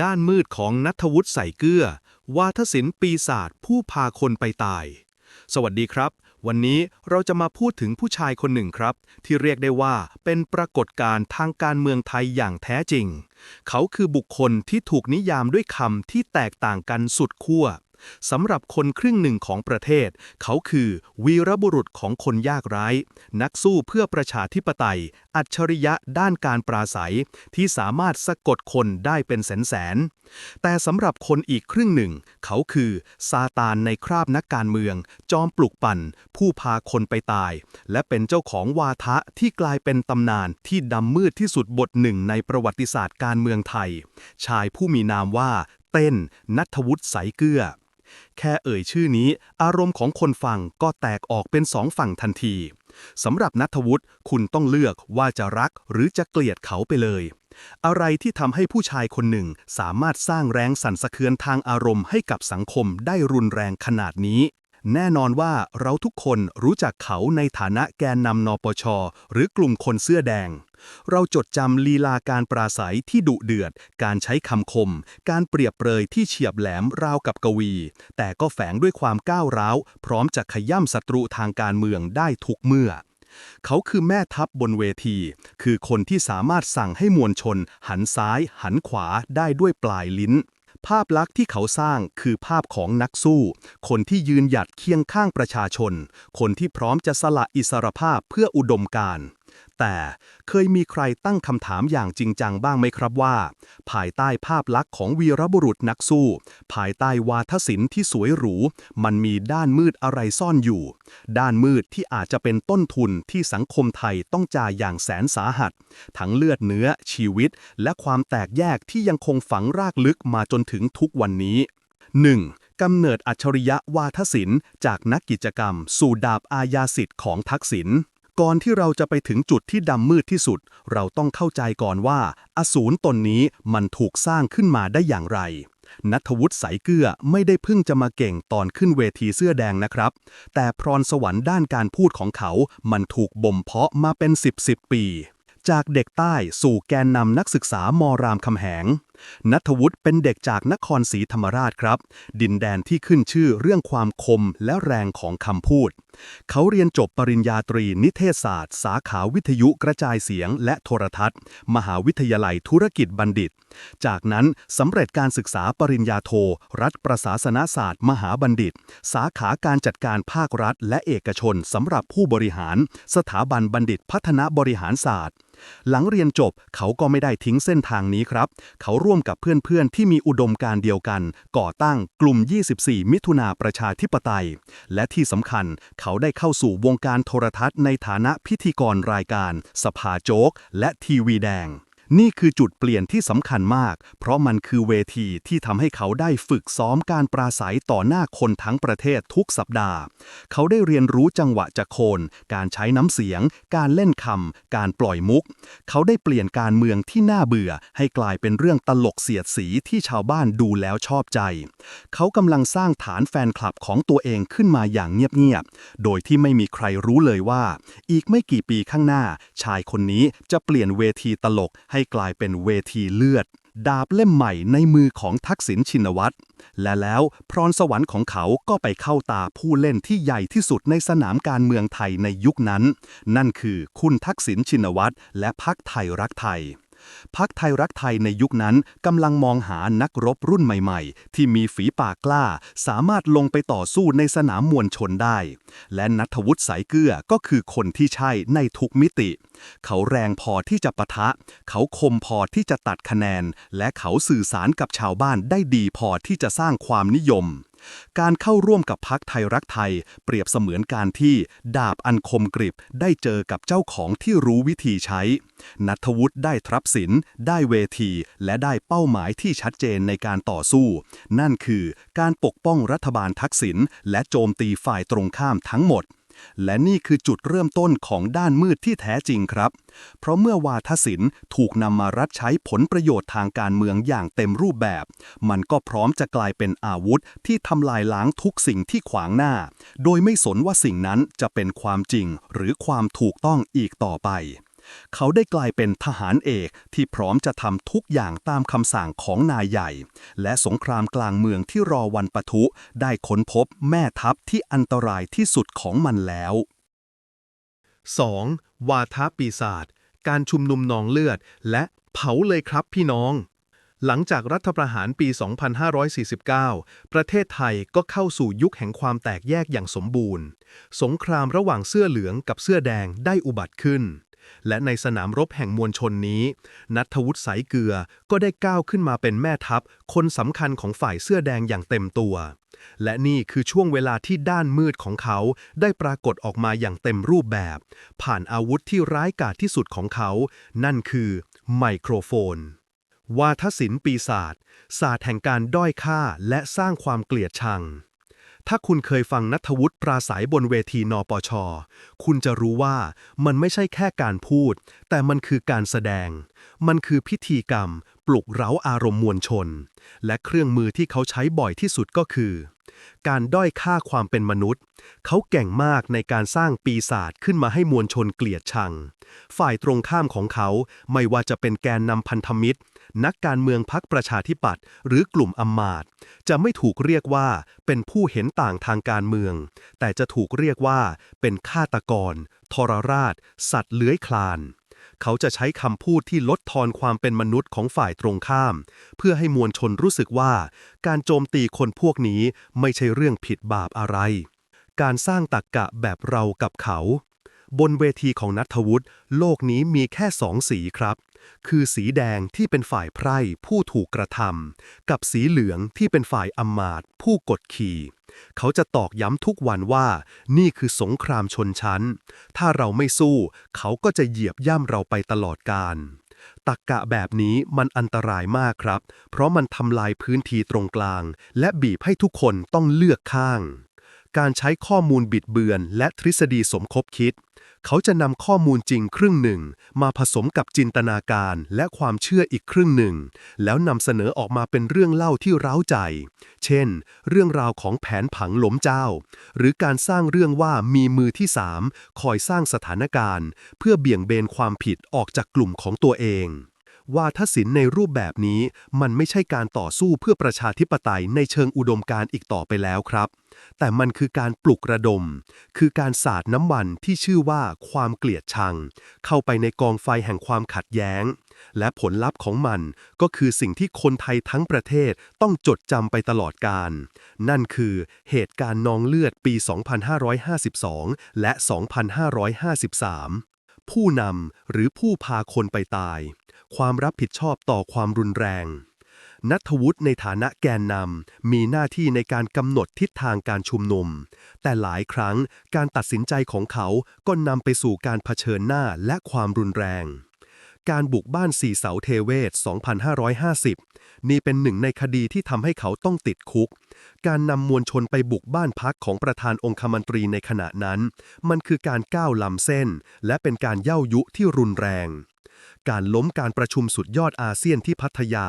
ด้านมืดของนัทวุฒิใส่เกลือวาทศิลป์ปีศาจผู้พาคนไปตาย สวัสดีครับ วันนี้เราจะมาพูดถึงผู้ชายคนหนึ่งครับ ที่เรียกได้ว่าเป็นปรากฏการณ์ทางการเมืองไทยอย่างแท้จริง เขาคือบุคคลที่ถูกนิยามด้วยคำที่แตกต่างกันสุดขั้ว สำหรับคนครึ่งหนึ่งของประเทศ เขาคือวีรบุรุษของคนยากไร้ นักสู้เพื่อประชาธิปไตย อัจฉริยะด้านการปราศัย ที่สามารถสะกดคนได้เป็นแสนแสน แต่สำหรับคนอีกครึ่งหนึ่ง เขาคือซาตานในคราบนักการเมือง จอมปลุกปั่น ผู้พาคนไปตาย และเป็นเจ้าของวาทะที่กลายเป็นตำนานที่ดำมืดที่สุดบทหนึ่งในประวัติศาสตร์การเมืองไทย ชายผู้มีนามว่าเต้น นัทวุฒิใสเกลือ แค่เอ่ยชื่อนี้ อารมณ์ของคนฟังก็แตกออกเป็นสองฝั่งทันทีสำหรับนัทวุฒิคุณต้องเลือกว่าจะรักหรือจะเกลียดเขาไปเลย อะไรที่ทำให้ผู้ชายคนหนึ่งสามารถสร้างแรงสั่นสะเทือนทางอารมณ์ให้กับสังคมได้รุนแรงขนาดนี้ แน่นอนว่าเราทุกคนรู้จักเขาในฐานะแกนนำนปช หรือกลุ่มคนเสื้อแดง เราจดจำลีลาการปราศัยที่ดุเดือด การใช้คำคม การเปรียบเปรยที่เฉียบแหลมราวกับกวี แต่ก็แฝงด้วยความก้าวร้าว พร้อมจะขย่ำศัตรูทางการเมืองได้ทุกเมื่อ เขาคือแม่ทัพบบนเวที คือคนที่สามารถสั่งให้มวลชน หันซ้าย หันขวาได้ด้วยปลายลิ้นภาพลักษณ์ที่เขาสร้างคือภาพของนักสู้ คนที่ยืนหยัดเคียงข้างประชาชน คนที่พร้อมจะสละอิสรภาพเพื่ออุดมการณ์ แต่เคยมีใครตั้งคำถามอย่างจริงจังบ้างไหมครับว่า ภายใต้ภาพลักษณ์ของวีรบุรุษนักสู้ ภายใต้วาทศิลป์ที่สวยหรู มันมีด้านมืดอะไรซ่อนอยู่ ด้านมืดที่อาจจะเป็นต้นทุนที่สังคมไทยต้องจ่ายอย่างแสนสาหัส ทั้งเลือดเนื้อ ชีวิต และความแตกแยกที่ยังคงฝังรากลึกมาจนถึงทุกวันนี้ 1. กำเนิดอัจฉริยะวาทศิลป์จากนักกิจกรรม สู่ดาบอาญาสิทธิ์ของทักษิณ ก่อนที่เราจะไปถึงจุดที่ดำมืดที่สุด เราต้องเข้าใจก่อนว่า อสูรตนนี้มันถูกสร้างขึ้นมาได้อย่างไรนัทวุฒิใสเกลือไม่ได้เพิ่งจะมาเก่งตอนขึ้นเวทีเสื้อแดงนะครับ แต่พรสวรรค์ด้านการพูดของเขา มันถูกบ่มเพาะมาเป็น 10 10ปี จากเด็กใต้สู่แกนนำนักศึกษามรามคำแหง นัทวุฒิเป็นเด็กจากนครศรีธรรมราชครับ ดินแดนที่ขึ้นชื่อเรื่องความคมและแรงของคำพูด เขาเรียนจบปริญญาตรีนิเทศศาสตร์ สาขาวิทยุกระจายเสียง และโทรทัศน์ มหาวิทยาลัยธุรกิจบัณฑิต จากนั้นสำเร็จการศึกษาปริญญาโท รัฐประศาสนศาสตร์ มหาบัณฑิต สาขาการจัดการภาครัฐ และเอกชนสำหรับผู้บริหาร สถาบันบัณฑิตพัฒนาบริหารศาสตร์ หลังเรียนจบเขาก็ไม่ได้ทิ้งเส้นทางนี้ครับ เขาร่วร่วมกับเพื่อนๆ ที่มีอุดมการเดียวกัน ก่อตั้งกลุ่ม 24 มิถุนาประชาธิปไตย และที่สำคัญเขาได้เข้าสู่วงการโทรทัศน์ในฐานะพิธีกรรายการ สภาโจ๊ก และทีวีแดง นี่คือจุดเปลี่ยนที่สำคัญมาก เพราะมันคือเวทีที่ทำให้เขาได้ฝึกซ้อมการปราศัยต่อหน้าคนทั้งประเทศทุกสัปดาห์ เขาได้เรียนรู้จังหวะจากโคน การใช้น้ำเสียง การเล่นคำ การปล่อยมุก เขาได้เปลี่ยนการเมืองที่น่าเบื่อ ให้กลายเป็นเรื่องตลกเสียดสีที่ชาวบ้านดูแล้วชอบใจ เขากำลังสร้างฐานแฟนคลับของตัวเองขึ้นมาอย่างเงียบๆ โดยที่ไม่มีใครรู้เลยว่า อีกไม่กี่ปีข้างหน้า ชายคนนี้จะเปลี่ยนเวทีตลกให้กลายเป็นเวทีเลือด ดาบเล่มใหม่ในมือของทักษิณชินวัตร และแล้วพรสวรรค์ของเขาก็ไปเข้าตาผู้เล่นที่ใหญ่ที่สุดในสนามการเมืองไทยในยุคนั้น นั่นคือคุณทักษิณชินวัตรและพักไทยรักไทย พักไทยรักไทยในยุคนั้นกำลังมองหานักรบรุ่นใหม่ๆ ที่มีฝีปากกล้า สามารถลงไปต่อสู้ในสนามมวลชนได้ และนัทวุฒิสายเกลือก็คือคนที่ใช่ในทุกมิติ เขาแรงพอที่จะปะทะ เขาคมพอที่จะตัดคะแนน และเขาสื่อสารกับชาวบ้านได้ดีพอที่จะสร้างความนิยม การเข้าร่วมกับพักไทยรักไทย เปรียบเสมือนการที่ดาบอันคมกริบได้เจอกับเจ้าของที่รู้วิธีใช้ นัทวุฒิได้ทรัพย์สิน ได้เวที และได้เป้าหมายที่ชัดเจนในการต่อสู้ นั่นคือการปกป้องรัฐบาลทักษิณและโจมตีฝ่ายตรงข้ามทั้งหมด และนี่คือจุดเริ่มต้นของด้านมืดที่แท้จริงครับ เพราะเมื่อวาทศิลป์ถูกนำมารัดใช้ผลประโยชน์ทางการเมืองอย่างเต็มรูปแบบ มันก็พร้อมจะกลายเป็นอาวุธที่ทำลายล้างทุกสิ่งที่ขวางหน้า โดยไม่สนว่าสิ่งนั้นจะเป็นความจริงหรือความถูกต้องอีกต่อไป เขาได้กลายเป็นทหารเอกที่พร้อมจะทำทุกอย่างตามคำสั่งของนายใหญ่ และสงครามกลางเมืองที่รอวันปะทุได้ค้นพบแม่ทัพที่อันตรายที่สุดของมันแล้ว 2. วาทะปีศาจการชุมนุมนองเลือด และเผาเลยครับพี่น้องหลังจากรัฐประหารปี 2549 ประเทศไทยก็เข้าสู่ยุคแห่งความแตกแยกอย่างสมบูรณ์ สงครามระหว่างเสื้อเหลืองกับเสื้อแดงได้อุบัติขึ้น และในสนามรบแห่งมวลชนนี้ นัทวุฒิสายเกลือก็ได้ก้าวขึ้นมาเป็นแม่ทัพ คนสำคัญของฝ่ายเสื้อแดงอย่างเต็มตัว และนี่คือช่วงเวลาที่ด้านมืดของเขาได้ปรากฏออกมาอย่างเต็มรูปแบบ ผ่านอาวุธที่ร้ายกาจที่สุดของเขา นั่นคือไมโครโฟนวาทศิลป์ปีศาจศาสตร์แห่งการด้อยค่าและสร้างความเกลียดชัง ถ้าคุณเคยฟังนัทวุฒิปราศัยบนเวทีนปช คุณจะรู้ว่ามันไม่ใช่แค่การพูด แต่มันคือการแสดง มันคือพิธีกรรม ปลุกเร้าอารมณ์มวลชน และเครื่องมือที่เขาใช้บ่อยที่สุดก็คือ การด้อยค่าความเป็นมนุษย์ เขาเก่งมากในการสร้างปีศาจขึ้นมาให้มวลชนเกลียดชัง ฝ่ายตรงข้ามของเขาไม่ว่าจะเป็นแกนนำพันธมิตร นักการเมืองพักประชาธิปัตย์หรือกลุ่มอำมาตย์จะไม่ถูกเรียกว่าเป็นผู้เห็นต่างทางการเมือง แต่จะถูกเรียกว่าเป็นฆาตกร ทรราช สัตว์เลื้อยคลาน เขาจะใช้คำพูดที่ลดทอนความเป็นมนุษย์ของฝ่ายตรงข้าม เพื่อให้มวลชนรู้สึกว่า การโจมตีคนพวกนี้ไม่ใช่เรื่องผิดบาปอะไร การสร้างตักกะแบบเรากับเขาบนเวทีของนัทวุฒิโลกนี้มีแค่สองสีครับ คือสีแดงที่เป็นฝ่ายไพร่ผู้ถูกกระทำกับสีเหลืองที่เป็นฝ่ายอำมาตผู้กดขี่ เขาจะตอกย้ำทุกวันว่า นี่คือสงครามชนชั้น ถ้าเราไม่สู้ เขาก็จะเหยียบย่ำเราไปตลอดกาลตักกะแบบนี้มันอันตรายมากครับ เพราะมันทำลายพื้นที่ตรงกลาง และบีบให้ทุกคนต้องเลือกข้าง การใช้ข้อมูลบิดเบือนและทฤษฎีสมคบคิด เขาจะนำข้อมูลจริงครึ่งหนึ่ง มาผสมกับจินตนาการและความเชื่ออีกครึ่งหนึ่ง แล้วนำเสนอออกมาเป็นเรื่องเล่าที่เร้าใจ เช่น เรื่องราวของแผนผังหล้มเจ้า หรือการสร้างเรื่องว่ามีมือที่สามคอยสร้างสถานการณ์ เพื่อเบี่ยงเบนความผิดออกจากกลุ่มของตัวเอง วาทศิลป์ในรูปแบบนี้มันไม่ใช่การต่อสู้เพื่อประชาธิปไตยในเชิงอุดมการณ์อีกต่อไปแล้วครับ แต่มันคือการปลุกระดม คือการสาดน้ำมันที่ชื่อว่าความเกลียดชัง เข้าไปในกองไฟแห่งความขัดแย้ง และผลลัพธ์ของมันก็คือสิ่งที่คนไทยทั้งประเทศต้องจดจำไปตลอดกาลนั่นคือเหตุการณ์นองเลือดปี 2552 และ 2553 ผู้นำหรือผู้พาคนไปตาย ความรับผิดชอบต่อความรุนแรง นัทวุฒิในฐานะแกนนำมีหน้าที่ในการกำหนดทิศทางการชุมนุม แต่หลายครั้งการตัดสินใจของเขาก็นำไปสู่การเผชิญหน้าและความรุนแรง การบุกบ้านสี่เสาเทเวศ 2550 นี่เป็นหนึ่งในคดีที่ทำให้เขาต้องติดคุก การนำมวลชนไปบุกบ้านพักของประธานองคมนตรีในขณะนั้น มันคือการก้าวล้ำเส้น และเป็นการเย่ายุที่รุนแรง การล้มการประชุมสุดยอดอาเซียนที่พัทยา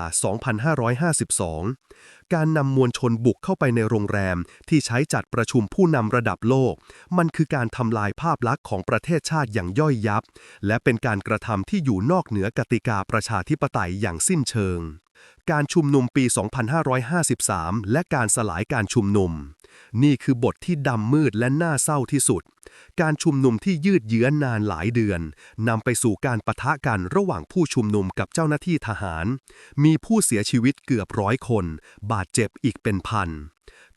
2552 การนำมวลชนบุกเข้าไปในโรงแรมที่ใช้จัดประชุมผู้นำระดับโลก มันคือการทำลายภาพลักษณ์ของประเทศชาติอย่างย่อยยับ และเป็นการกระทำที่อยู่นอกเหนือกติกาประชาธิปไตยอย่างสิ้นเชิง การชุมนุมปี 2553 และการสลายการชุมนุม นี่คือบทที่ดำมืดและน่าเศร้าที่สุด การชุมนุมที่ยืดเยื้อนานหลายเดือนนำไปสู่การปะทะกันระหว่างผู้ชุมนุมกับเจ้าหน้าที่ทหาร มีผู้เสียชีวิตเกือบร้อยคน บาดเจ็บอีกเป็นพัน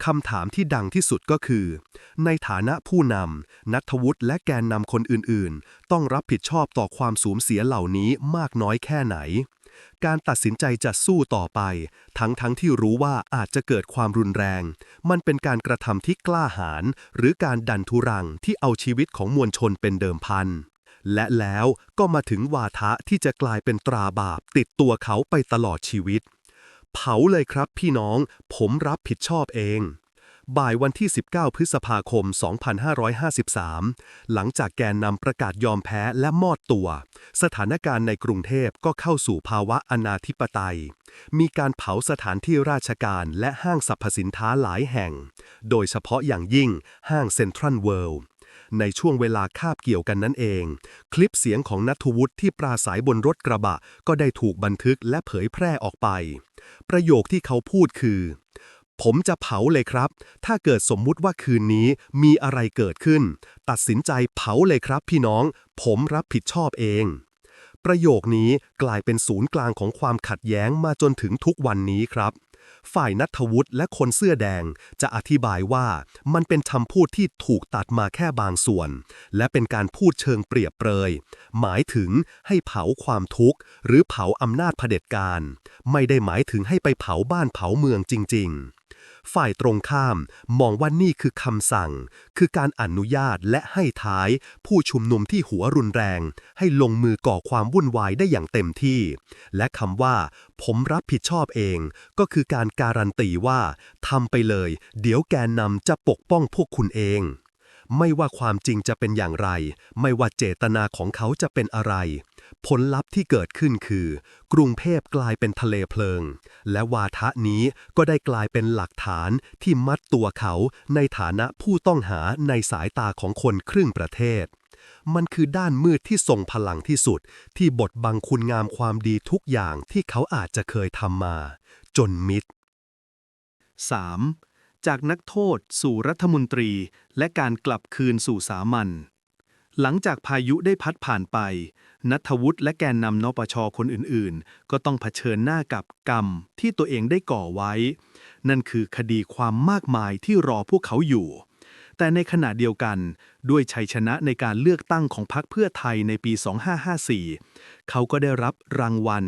คำถามที่ดังที่สุดก็คือ ในฐานะผู้นำนัทวุฒิและแกนนำคนอื่นๆ ต้องรับผิดชอบต่อความสูญเสียเหล่านี้มากน้อยแค่ไหน การตัดสินใจจะสู้ต่อไป ทั้งทั้งที่รู้ว่าอาจจะเกิดความรุนแรง มันเป็นการกระทำที่กล้าหาญหรือการดันทุรังที่เอาชีวิตของมวลชนเป็นเดิมพัน และแล้วก็มาถึงวาทะที่จะกลายเป็นตราบาปติดตัวเขาไปตลอดชีวิต เผาเลยครับพี่น้อง ผมรับผิดชอบเอง บ่ายวันที่ 19 พฤษภาคม 2553 หลังจากแกนนำประกาศยอมแพ้และมอดตัว สถานการณ์ในกรุงเทพก็เข้าสู่ภาวะอนาธิปไตย มีการเผาสถานที่ราชการและห้างสรรพสินค้าหลายแห่ง โดยเฉพาะอย่างยิ่งห้างเซ็นทรัลเวิลด์ในช่วงเวลาคาบเกี่ยวกันนั่นเอง คลิปเสียงของนัทวุฒิที่ปราศัยบนรถกระบะ ก็ได้ถูกบันทึกและเผยแพร่ออกไป ประโยคที่เขาพูดคือ ผมจะเผาเลยครับ ถ้าเกิดสมมุติว่าคืนนี้มีอะไรเกิดขึ้น ตัดสินใจเผาเลยครับพี่น้อง ผมรับผิดชอบเอง ประโยคนี้กลายเป็นศูนย์กลางของความขัดแย้งมาจนถึงทุกวันนี้ครับ ฝ่ายนัทวุฒิและคนเสื้อแดงจะอธิบายว่ามันเป็นคำพูดที่ถูกตัดมาแค่บางส่วน และเป็นการพูดเชิงเปรียบเปรย หมายถึงให้เผาความทุกข์ หรือเผาอำนาจเผด็จการ ไม่ได้หมายถึงให้ไปเผาบ้านเผาเมืองจริง ๆ ฝ่ายตรงข้าม มองว่านี่คือคำสั่ง คือการอนุญาตและให้ท้าย ผู้ชุมนุมที่หัวรุนแรง ให้ลงมือก่อความวุ่นวายได้อย่างเต็มที่ และคำว่า ผมรับผิดชอบเอง ก็คือการการันตีว่าทำไปเลย เดี๋ยวแกนนำจะปกป้องพวกคุณเอง ไม่ว่าความจริงจะเป็นอย่างไร ไม่ว่าเจตนาของเขาจะเป็นอะไร ผลลัพธ์ที่เกิดขึ้นคือ กรุงเทพกลายเป็นทะเลเพลิง และวาทะนี้ก็ได้กลายเป็นหลักฐานที่มัดตัวเขาในฐานะผู้ต้องหาในสายตาของคนครึ่งประเทศ มันคือด้านมืดที่ทรงพลังที่สุด ที่บดบังคุณงามความดีทุกอย่างที่เขาอาจจะเคยทำมา จนมิด 3. จากนักโทษสู่รัฐมนตรีและการกลับคืนสู่สามัญหลังจากพายุได้พัดผ่านไป นัทวุฒิและแกนนำนปชคนอื่นๆ ก็ต้องเผชิญหน้ากับกรรมที่ตัวเองได้ก่อไว้ นั่นคือคดีความมากมายที่รอพวกเขาอยู่ แต่ในขณะเดียวกัน ด้วยชัยชนะในการเลือกตั้งของพรรคเพื่อไทยในปี 2554 เขาก็ได้รับรางวัล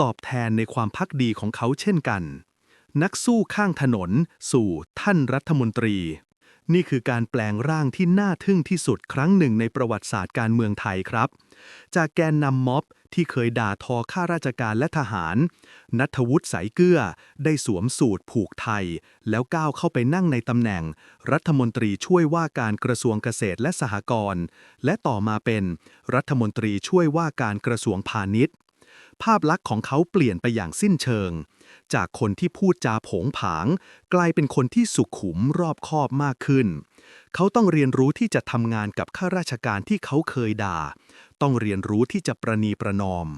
ตอบแทนในความพักดีของเขาเช่นกัน นักสู้ข้างถนน สู่ท่านรัฐมนตรี นี่คือการแปลงร่างที่น่าทึ่งที่สุดครั้งหนึ่งในประวัติศาสตร์การเมืองไทยครับ จากแกนนำม็อบที่เคยด่าทอข้าราชการและทหาร นัทวุฒิสายเกลือได้สวมสูตรผูกไทย แล้วก้าวเข้าไปนั่งในตำแหน่ง รัฐมนตรีช่วยว่าการกระทรวงเกษตรและสหกรณ์และต่อมาเป็นรัฐมนตรีช่วยว่าการกระทรวงพาณิชย์ ภาพลักษณ์ของเขาเปลี่ยนไปอย่างสิ้นเชิง จากคนที่พูดจาผงผาง กลายเป็นคนที่สุขุมรอบคอบมากขึ้น เขาต้องเรียนรู้ที่จะทำงานกับข้าราชการที่เขาเคยด่า ต้องเรียนรู้ที่จะประนีประนอม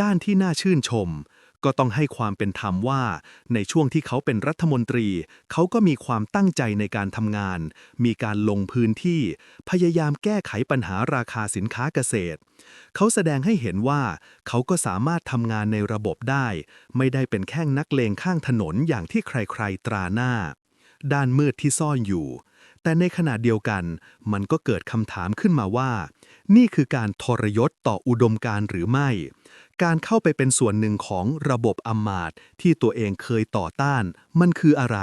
ด้านที่น่าชื่นชม ก็ต้องให้ความเป็นธรรมว่า ในช่วงที่เขาเป็นรัฐมนตรี เขาก็มีความตั้งใจในการทำงาน มีการลงพื้นที่ พยายามแก้ไขปัญหาราคาสินค้าเกษตร เขาแสดงให้เห็นว่า เขาก็สามารถทำงานในระบบได้ ไม่ได้เป็นแค่นักเลงข้างถนนอย่างที่ใครๆตราหน้า ด้านมืดที่ซ่อนอยู่ แต่ในขณะเดียวกัน มันก็เกิดคำถามขึ้นมาว่า นี่คือการทรยศต่ออุดมการหรือไม่ การเข้าไปเป็นส่วนหนึ่งของระบบอำมาตย์ที่ตัวเองเคยต่อต้าน มันคืออะไร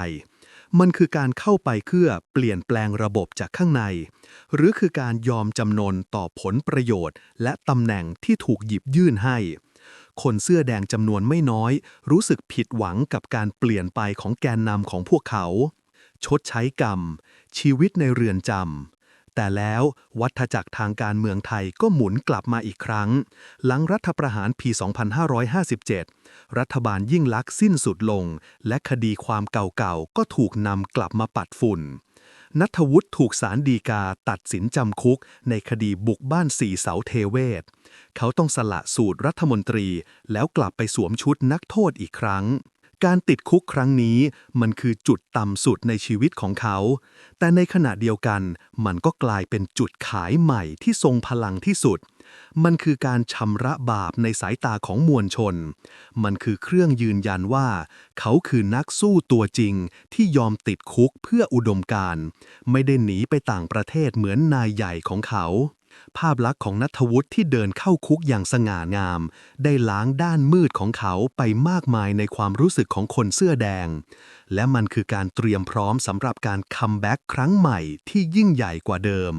มันคือการเข้าไปเพื่อเปลี่ยนแปลงระบบจากข้างใน หรือคือการยอมจำนนต่อผลประโยชน์ และตำแหน่งที่ถูกหยิบยื่นให้คนเสื้อแดงจำนวนไม่น้อย รู้สึกผิดหวังกับการเปลี่ยนไปของแกนนำของพวกเขา ชดใช้กรรม ชีวิตในเรือนจำแต่แล้ววัฏจักรทางการเมืองไทยก็หมุนกลับมาอีกครั้ง หลังรัฐประหารปี 2557 รัฐบาลยิ่งลักษณ์สิ้นสุดลง และคดีความเก่าๆ ก็ถูกนำกลับมาปัดฝุ่นนัทวุฒิถูกศาลฎีกาตัดสินจำคุกในคดีบุกบ้านสี่เสาเทเวศ เขาต้องสละสูตรรัฐมนตรีแล้วกลับไปสวมชุดนักโทษอีกครั้ง การติดคุกครั้งนี้มันคือจุดต่ำสุดในชีวิตของเขา แต่ในขณะเดียวกัน มันก็กลายเป็นจุดขายใหม่ที่ทรงพลังที่สุด มันคือการชำระบาปในสายตาของมวลชน มันคือเครื่องยืนยันว่า เขาคือนักสู้ตัวจริงที่ยอมติดคุกเพื่ออุดมการ ไม่ได้หนีไปต่างประเทศเหมือนนายใหญ่ของเขา ภาพลักษณ์ของนัทวุฒิที่เดินเข้าคุกอย่างสง่างาม ได้ล้างด้านมืดของเขาไปมากมายในความรู้สึกของคนเสื้อแดง และมันคือการเตรียมพร้อมสำหรับการคัมแบ็กครั้งใหม่ที่ยิ่งใหญ่กว่าเดิม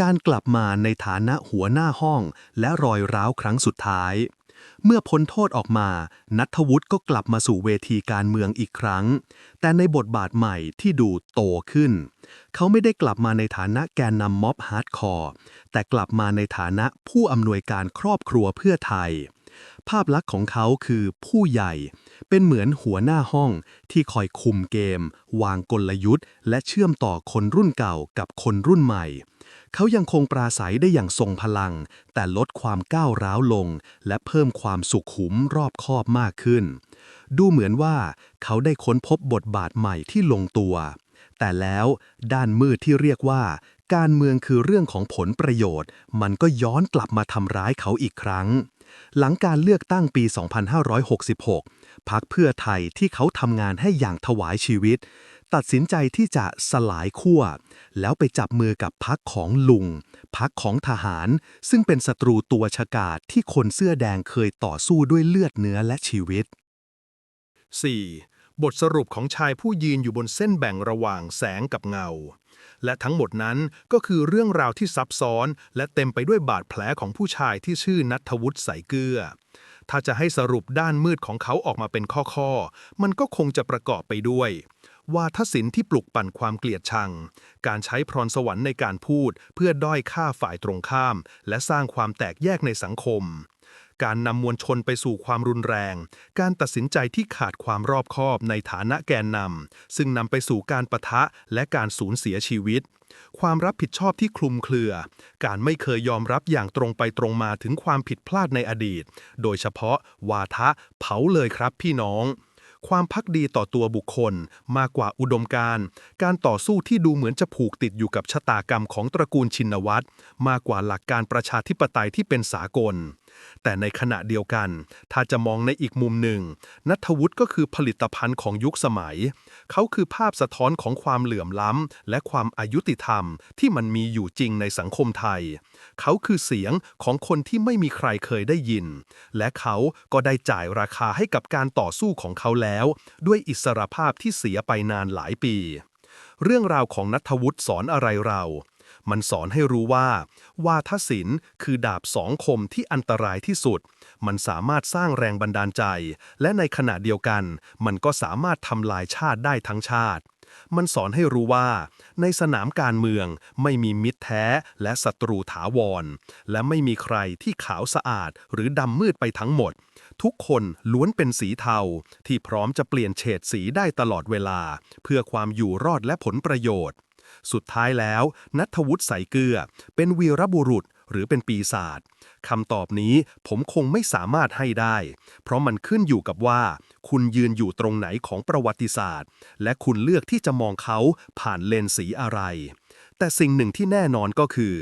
การกลับมาในฐานะหัวหน้าห้องและรอยร้าวครั้งสุดท้าย เมื่อพ้นโทษออกมา นัทวุฒิก็กลับมาสู่เวทีการเมืองอีกครั้ง แต่ในบทบาทใหม่ที่ดูโตขึ้น เขาไม่ได้กลับมาในฐานะแกนนำม็อบฮาร์ดคอร์ แต่กลับมาในฐานะผู้อำนวยการครอบครัวเพื่อไทย ภาพลักษณ์ของเขาคือผู้ใหญ่ เป็นเหมือนหัวหน้าห้องที่คอยคุมเกม วางกลยุทธ์ และเชื่อมต่อคนรุ่นเก่ากับคนรุ่นใหม่ เขายังคงปราศัยได้อย่างทรงพลัง แต่ลดความก้าวร้าวลง และเพิ่มความสุขุมรอบคอบมากขึ้น ดูเหมือนว่าเขาได้ค้นพบบทบาทใหม่ที่ลงตัว แต่แล้วด้านมืดที่เรียกว่า การเมืองคือเรื่องของผลประโยชน์ มันก็ย้อนกลับมาทำร้ายเขาอีกครั้ง หลังการเลือกตั้งปี 2566 พักเพื่อไทยที่เขาทำงานให้อย่างถวายชีวิต ตัดสินใจที่จะสลายขั้ว แล้วไปจับมือกับพักของลุง พักของทหาร ซึ่งเป็นศัตรูตัวฉกาจที่คนเสื้อแดงเคยต่อสู้ด้วยเลือดเนื้อและชีวิต 4. บทสรุปของชายผู้ยืนอยู่บนเส้นแบ่งระหว่างแสงกับเงา และทั้งหมดนั้นก็คือเรื่องราวที่ซับซ้อน และเต็มไปด้วยบาดแผลของผู้ชายที่ชื่อนัทวุฒิใสเกลือถ้าจะให้สรุปด้านมืดของเขาออกมาเป็นข้อๆ มันก็คงจะประกอบไปด้วย วาทศิลป์ที่ปลุกปั่นความเกลียดชัง การใช้พรสวรรค์ในการพูด เพื่อด้อยค่าฝ่ายตรงข้าม และสร้างความแตกแยกในสังคม การนำมวลชนไปสู่ความรุนแรง การตัดสินใจที่ขาดความรอบคอบในฐานะแกนนำซึ่งนำไปสู่การประทะและการสูญเสียชีวิต ความรับผิดชอบที่คลุมเครือ การไม่เคยยอมรับอย่างตรงไปตรงมาถึงความผิดพลาดในอดีต โดยเฉพาะวาทะเผาเลยครับพี่น้อง ความพักดีต่อตัวบุคคล มากกว่าอุดมการณ์การต่อสู้ที่ดูเหมือนจะผูกติดอยู่กับชะตากรรมของตระกูลชินวัตรมากกว่าหลักการประชาธิปไตยที่เป็นสากล แต่ในขณะเดียวกัน ถ้าจะมองในอีกมุมหนึ่ง นัทวุฒิก็คือผลิตภัณฑ์ของยุคสมัย เขาคือภาพสะท้อนของความเหลื่อมล้ำ และความอายุติธรรมที่มันมีอยู่จริงในสังคมไทย เขาคือเสียงของคนที่ไม่มีใครเคยได้ยิน และเขาก็ได้จ่ายราคาให้กับการต่อสู้ของเขาแล้ว ด้วยอิสรภาพที่เสียไปนานหลายปี เรื่องราวของนัทวุฒิสอนอะไรเรา มันสอนให้รู้ว่า วาทศิลป์คือดาบสองคมที่อันตรายที่สุด มันสามารถสร้างแรงบันดาลใจ และในขณะเดียวกัน มันก็สามารถทำลายชาติได้ทั้งชาติ มันสอนให้รู้ว่า ในสนามการเมืองไม่มีมิตรแท้และศัตรูถาวร และไม่มีใครที่ขาวสะอาดหรือดำมืดไปทั้งหมด ทุกคนล้วนเป็นสีเทา ที่พร้อมจะเปลี่ยนเฉดสีได้ตลอดเวลา เพื่อความอยู่รอดและผลประโยชน์ สุดท้ายแล้ว นัทวุฒิใสเกลือ เป็นวีรบุรุษหรือเป็นปีศาจคำตอบนี้ผมคงไม่สามารถให้ได้ เพราะมันขึ้นอยู่กับว่า คุณยืนอยู่ตรงไหนของประวัติศาสตร์ และคุณเลือกที่จะมองเขาผ่านเลนส์สีอะไร แต่สิ่งหนึ่งที่แน่นอนก็คือ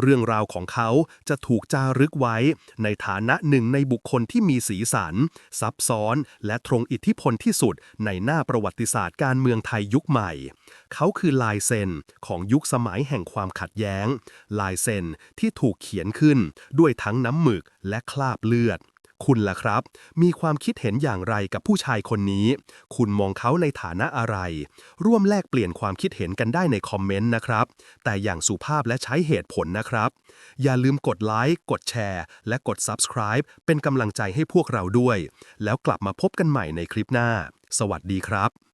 เรื่องราวของเขาจะถูกจารึกไว้ ในฐานะหนึ่งในบุคคลที่มีสีสัน ซับซ้อน และทรงอิทธิพลที่สุดในหน้าประวัติศาสตร์การเมืองไทยยุคใหม่ เขาคือลายเซ็นของยุคสมัยแห่งความขัดแย้ง ลายเซ็นที่ถูกเขียนขึ้นด้วยทั้งน้ำหมึกและคราบเลือด คุณล่ะครับ มีความคิดเห็นอย่างไรกับผู้ชายคนนี้ คุณมองเขาในฐานะอะไร ร่วมแลกเปลี่ยนความคิดเห็นกันได้ในคอมเมนต์นะครับ แต่อย่างสุภาพและใช้เหตุผลนะครับ อย่าลืมกดไลค์กดแชร์ และกด Subscribe เป็นกำลังใจให้พวกเราด้วย แล้วกลับมาพบกันใหม่ในคลิปหน้า สวัสดีครับ